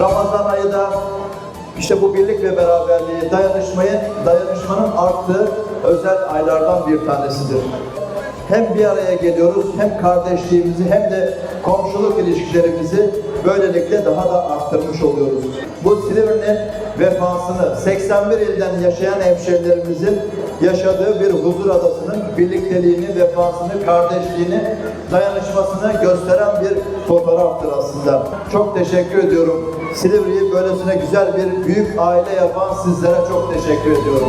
Ramazan ayı da işte bu birlik ve beraberliği, dayanışmayı, dayanışmanın arttığı özel aylardan bir tanesidir. Hem bir araya geliyoruz, hem kardeşliğimizi hem de komşuluk ilişkilerimizi böylelikle daha da arttırmış oluyoruz. Bu Silivri'nin vefasını 81 ilden yaşayan hemşehrilerimizin yaşadığı bir huzur adasının birlikteliğini, vefasını, kardeşliğini, dayanışmasını gösteren bir fotoğraftır aslında. Çok teşekkür ediyorum. Silivri'yi böylesine güzel bir büyük aile yapan sizlere çok teşekkür ediyorum.